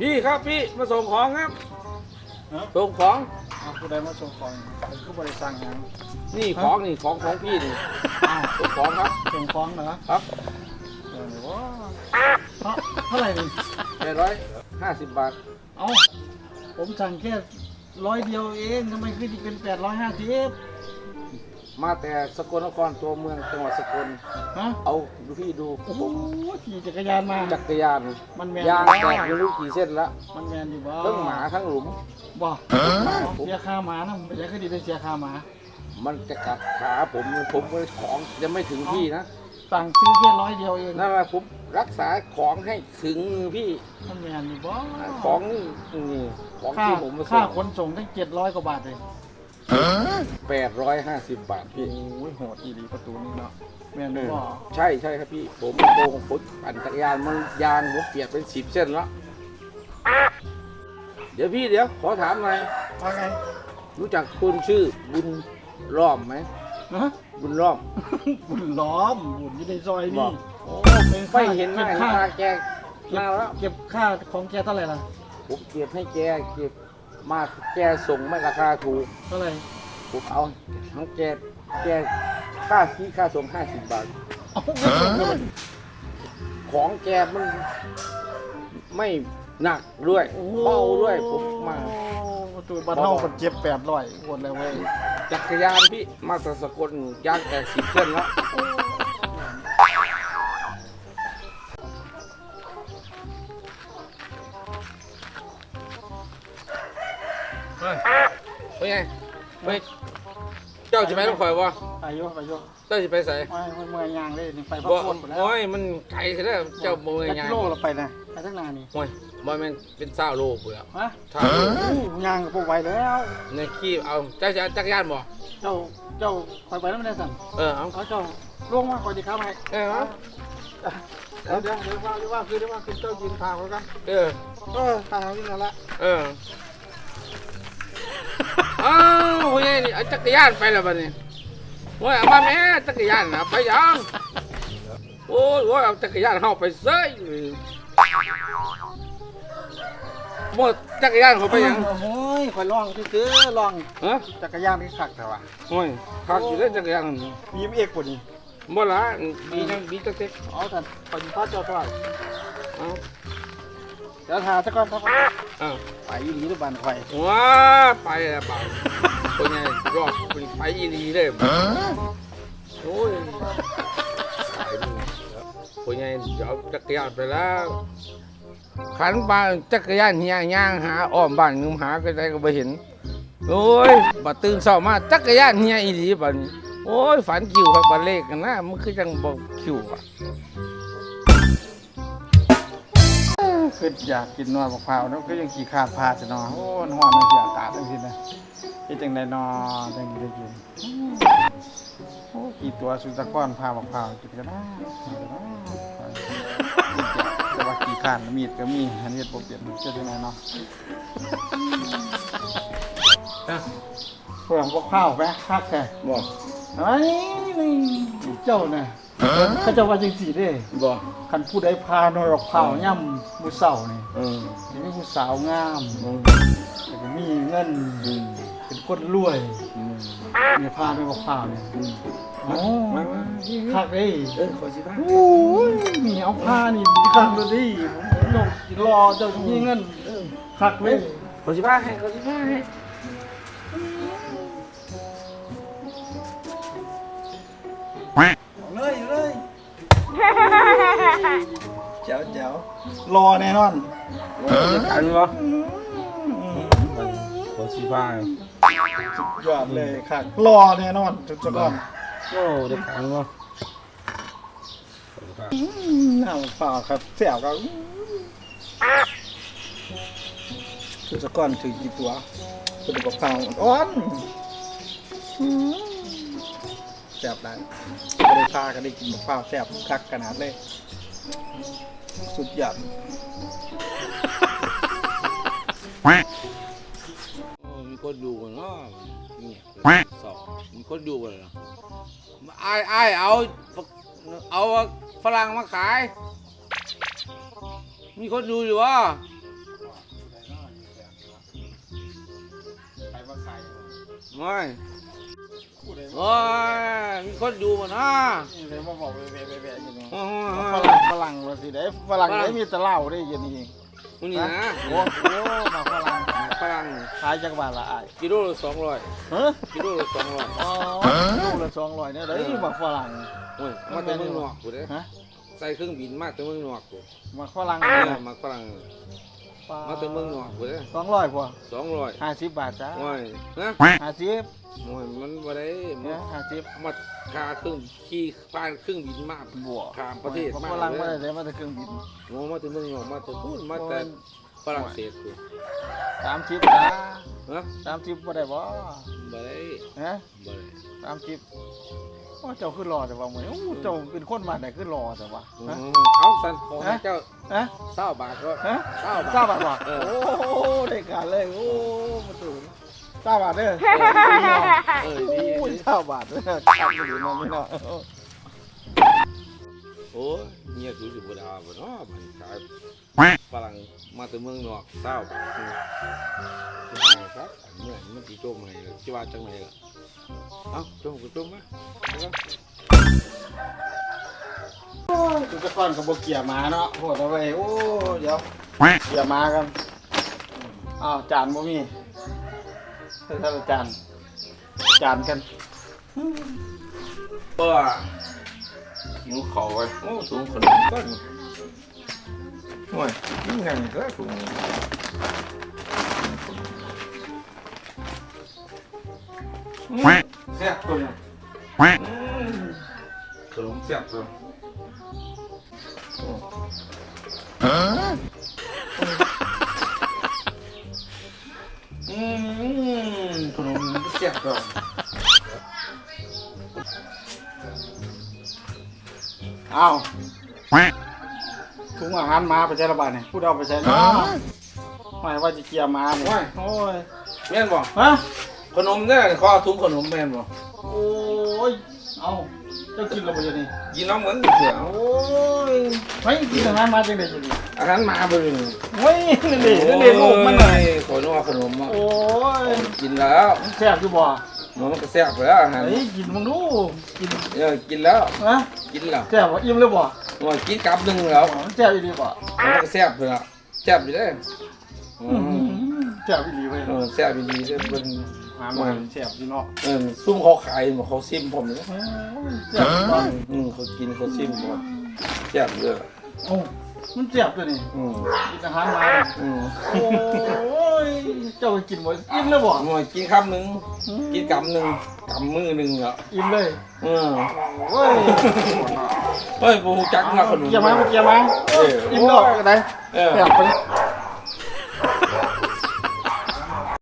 พี่ครับพี่มาส่งของครับ ฮะส่งของ เอาผู้ใดมาส่งของเป็นผู้บริสั่งหยังนี่ของนี่ของของพี่นี่อ้าวส่งของครับ ส่งของเหรอครับเออเดี๋ยวว่าเท่าเท่าไหร่นี่แปดร้อยห้าสิบบาท เอ้าผมสั่งแค่ร้อยเดียวเองทำไมขึ้นอีกเป็นแปดร้อยห้าสิบ มาแต่สกลนครตัวเมืองจังหวัดสกล ฮะเอาดูพี่ดูโอ้โหขี่จักรยานมา จักรยานมันแมนยางอยู่แตบ่กไม่รู้กี่เส้นแล้วมันแมนอยู่บ่ทั้งหมาทั้งหลุมบ่เสียค่าหมานะมันจะขึ้นดีได้เสียค่าหมา มันจะกัดขาผมผมก็ของยังไม่ถึงพี่นะสั่งซื้อแค่ร้อยเดียวเองนั่นแหละผมรักษาของให้ถึงมือพี่มันแมนอยู่บ่ของนี่นี่ของค่าที่ผมมาค่าส่งขนส่งตั้งเจ็ดร้อยกว่าบาทเลย แปดร้อยห้าสิบบาทพี่ โอ้ยโหดอีหลีประตูนี้เนาะแมนเออยู่อบ่ใช่ใช่ครับพี่ ผมโกงผมปั่นจักรยานมันยางผมเปียกเป็นสิบเส้นแล้ว เดี๋ยวพี่เดี๋ยวขอถามหน่อย ว่าไงรู้จักคนชื่อบุญล้อมไหม ฮะบุญล้อม บุญล้อมบุญอยู่ในซอยบอนี่กโอ้ไม่เห็นหน้าก็บเห็นค่าตาแกนานแล้ว เก็บค่าของแกเท่าไหร่ล่ะผมเก็บให้แกเก็บ มาแกส่งไม่ราคาถูกเท่าไหร่ผมเอาทั้งแกแกค่าที่ค่าส่งห้าสิบบาทเอาไม่ถูกเลยของแกมันไม่หนักด้วยโอ้เบาด้วยผมมาประตูบ้านเฮาคนเจ็บแปดร้อยหมดเลยเว้ยจักรยานพี่มาตรสกลยางแตกสิบเส้นแล้ว เฮ้ยเป็นไงเฮ้ยเจ้าจะไปต้องคอยวะอายุอายุเจ้าจะไปใส่ไม่ไม่เมื่อยยางเลยนี่ไปพักบ่ผ่อนหมดแล้วโอ้ยมันไกลซะแล้วเจ้าบ่เงยจักยากิงโลเราไปนะไปทั้งนานี่โอ้ยบ่แม่นเป็นเศร้าโลกแล้วฮะถ้าโลกอู้ยางกับพวกไหวแล้วในขี้เอาเจ้าจะเอาจักรยานบ่เจ้าเจ้าคอยไปแล้วไม่ได้สั่งเออเอาเอาเจ้าลงมาคอยดีครับให้เออเอาเดี๋ยวเดี๋ยวเดี๋ยวว่าเดี๋ยวว่าคือเดี๋ยวว่าคือเจ้ายืนทางเขากันเออเออทางนี่นั่นละเออ อ้าวโอ้ยนี่เอาจักรยานไปแล้วบัดนี้โอ้ยเอามาแม่จักรยานนะไปยังโอ้ยโอ้ยเอาจักรยานเฮาไปเซ้ยหมดจักรยานเขาไปยังโอ้ยคอยลองซื้อๆลองฮะจักรยานที่ขักแต่ว่าโอ้ยพักอยู่เล่นจักรยานบีมเอกกว่านี้บ่ละมีจังมีจักรเต็กเอาแต่คอยพ่อเจ้าเท่าไหร่เอาเดี๋ยวทาซะก่อนครับเอาไปอีหลีหรือบันข่อยว้าไปแล้วบ่าวเป็นไงรอบเป็นไปอีหลีเลยโอ้ยตายมึงเป็นไงเดี๋ยวเอาจักรยานไปแล้วขันบานจักรยานเฮียย่างหาอ้อมบ้านงุมหาก็ได้ก็ไปเห็นโอ้ยบัดตื่นเช้ามาจักรยานเฮียอีหลีบัดนี้โอ้ยฝันคิวครับบัดเลขกันนะมันคือจังบอกคิวอะ คืออยากกินนวดมะพร้าวแล้วก็ยังขี่ขาดพาจะนอนโอ้นอนในเสียอากาศทั้งทีนะเฮ็ดจังไดนอนจังได้กินโอ้กี่ตัวสุตะก้อนพามะพร้าวกินก็ได้กินก็ได้แต่ว่าขี่ขานมีดก็มีอันนี้บ่เปลี่ยนจะจังไดเนาะเพื่อนมะพร้าวแม่คักแท้บอกไอ้นี่เจ้าน่ะ เขาเจะว่าจังซี่เด้บอกคันผู้ใดพาหน่อยออกเผาย่ำมือเสานี่เออจะมีผู้สาวงามอืมแต่ก็มีเงินอืมเป็นคนรวยอืมเนี่ยพาหน่อยออกเผาเนี่ยอืมโอ้มามาคักเอ้ยเออขอสิบ้างโอ้ยมีเอาผ้านี่ดีคักเลยดิผมลงสิรอเจ้าจะมีเงินคักเลยขอสิบ้างให้ขอสิบ้างให้เลยเลย เจ๋วเจ๋วรอแน่นอนโอ้ยจะกันวะขอสิบ้างยอดเลยคักรอแน่นอนจุดจุดก่อนโอ้ได้กันวะน้ำเปล่าครับเสียวก็ชุดสะก้อนถือกี่ตัวชุดกระเพราอ่อนแซ่บได้ไม่ได้พากันได้กินมะพร้าวแซ่บคักขนาดเลย สุดยอดมีคนดูกันเนาะเนี่ยสองมีคนดูกันเนาะไอ้ไอ้เอาเอาฝรั่งมาขาย มีคนดูอยู่วะไม่โอ้ยมีคนดูมันนะเดี๋ยมาอกอ่ต รั่งว่าสิได้ฝรั่งได้มีแต่เหล้าได้อยันนี่มึงนี่นะโอ้โหมาฝรั่งฝรั่งขายจักบาทละอ้ายกิโลละสองร้อยฮะกิโลละสองร้อยอ๋อลูกละสองร้อยเนี่ยได้มาฝรั่งโอ้ยมาแต่เมืองนอกกูเด้ฮะใส่เครื่องบินมาแต่เมืองนอกกูมาฝรั่งเอเนี่อยมาฝรั่ง มาแต่เมืองนอกกูเด้สองร้อยพอสองร้อยห้าสิบบาทจ้าโอ้ยนะห้าสิบโอ้ยมันบ่ได้เนี่ยห้าสิบมาค่าเครื่องขี่ผ่านเครื่องบินมาบวกข้ามประเทศมาฝรั่งมาได้มาแต่เครื่องบินโอ้มาแต่เมืองนอกมาแต่พูดมาแต่ฝรั่งเศสกูสามสิบจ้าฮะสามสิบบ่ได้บ่บ่ได้ฮะบ่ได้สามสิบ โอ้เจ้าขึ้นรอแต่ว่าเหมือนโอ้เจ้าเป็นคนมาได้ขึ้นรอแต่ว่าอืฮะมเอาสันขอให้เจ้าฮะ เศร้าบาทก็ฮะเศร้าบาทเก้าบาทบ่เออโอ้ได้การเลย โอ้มาถึงเก้าบาทเด้อเออโอ้ดียดีเก้าบาทเด้อตัดไม่ดีเนาะไม่เนาะโอ้ยเงียบอยู่สิบ่ดาบ่เนาะมันขายฝรั่งมาแต่เมืองนอกเศร้าบาทนี่สิให้ครับเมื่อมันสิโจมให้ล่ะสิว่าจังไดล่ะ เอ้าโจมก็โจมมาเอาครับจุกก้อนกับบเกียร์มาเนาะโหดเอาไว้โอ้ เดี๋ยว เกียร์มากันอ้าวจานบ่มีเฮ้ยท่านอาจารย์จานกันก็หิวข้าวไว้โอ้ถุงขนมก้อนโอ้ยนี่ไงก็ถุง แซ่บตัวนี้ขนมแซ่บตัวอืมขนมแซ่บตัวอ้าวถุงอาหารมาไปใช้ระบาดเนี่ยพูดเอาไปใช้เนาะหมายว่าจะเกียร์มาเนี่ยโอ้ยแม่นบ่ฮะ ขนมเนี่ยขอถุงขนมแม่นบ่โอ้ย เอาเจ้ากินและบ่ยังนี่กินน้ำเหมือนเสือโอ้ยไม่กินอาหารมาจังได๋จังนี่อาหารมาเบ่เลยเฮ้ยนี่นี่นี่ลูกมันน่ะขอนึกว่าขนมอะโอ้ยกินแล้วมันแซ่บอยู่บ่มันก็แซ่บแล้วอาหารเฮ้ยกินมึงดูกินเออกินแล้วฮะกินแล้วแซ่บบ่อิ่มเลยบ่ว่ากินกับหนึงแล้วมันแซ่บอีหลีบ่มันก็แซ่บแล้วแซ่บอยู่เด้ออือื้อมหือแซ่บอีหลีเว้ยเออแซ่บดีเด้อเพิ่น หามาแซ่บอยู่เนาะเออซุ่มเขาขายหมเขาซิมผมเนี่ยโอ้ยแซ่บตอนอืมเขากินเขาซิมผมแซ่บเด้อโอ้มันแซ่บตัวนี้อืมกินอาหารมาเนี่ยอืมโอ้ยเจ้าไปกินบ่อิ่มเลยบ่หน่อยกินคำหนึงกินกำหนึงกำมือหนึงอะอิ่มเลยเออโอ้ยเฮ้ยบูจักมาขนมเกียร์มาเกียร์มาเอออิ่มแล้วก็ได้เออแบบไป